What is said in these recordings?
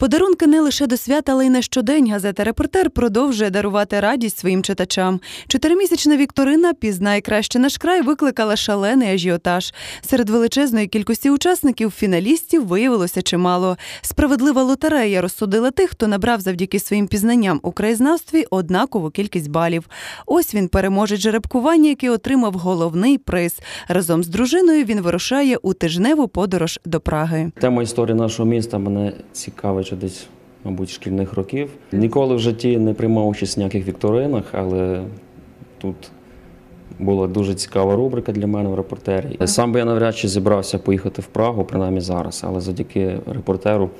Подарунки не лише до свята, але й на щодень. Газета Репортер продовжує дарувати радість своїм читачам. Чотиримісячна вікторина Пізнай краще наш край викликала шалений ажіотаж. Серед величезної кількості учасників фіналістів виявилося чимало. Справедлива лотерея розсудила тих, хто набрав завдяки своїм пізнанням у краєзнавстві однакову кількість балів. Ось він переможець жеребкування, який отримав головний приз. Разом з дружиною він вирушає у тижневу подорож до Праги. Тема історії нашого міста мене цікавить ще десь, мабуть, шкільних років. Ніколи в житті не приймав участь в ніяких вікторинах, але тут була дуже цікава рубрика для мене в репортері. Сам би я навряд чи зібрався поїхати в Прагу, принаймні зараз, але завдяки репортеру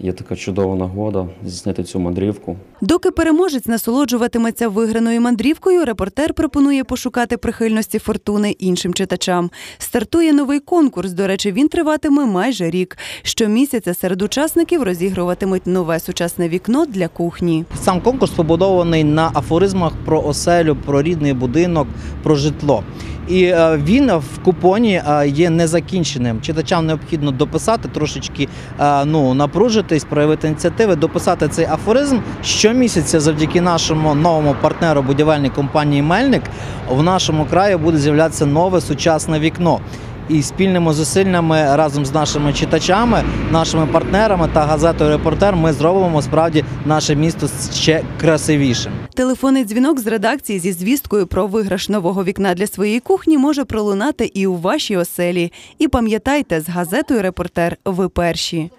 є така чудова нагода здійснити цю мандрівку. Доки переможець насолоджуватиметься виграною мандрівкою, репортер пропонує пошукати прихильності фортуни іншим читачам. Стартує новий конкурс. До речі, він триватиме майже рік. Щомісяця серед учасників розігруватимуть нове сучасне вікно для кухні. Сам конкурс побудований на афоризмах про оселю, про рідний будинок, про житло. І е, він в купоні е, є незакінченим. Читачам необхідно дописати трошечки, е, ну напружитись, проявити ініціативи, дописати цей афоризм. Щомісяця, завдяки нашому новому партнеру будівельній компанії Мельник, в нашому краї буде з'являтися нове сучасне вікно. І спільними зусиллями разом з нашими читачами, нашими партнерами та газетою Репортер ми зробимо справді наше місто ще красивішим. Телефонний дзвінок з редакції зі звісткою про виграш нового вікна для своєї кухні може пролунати і у вашій оселі. І пам'ятайте, з газетою Репортер ви перші.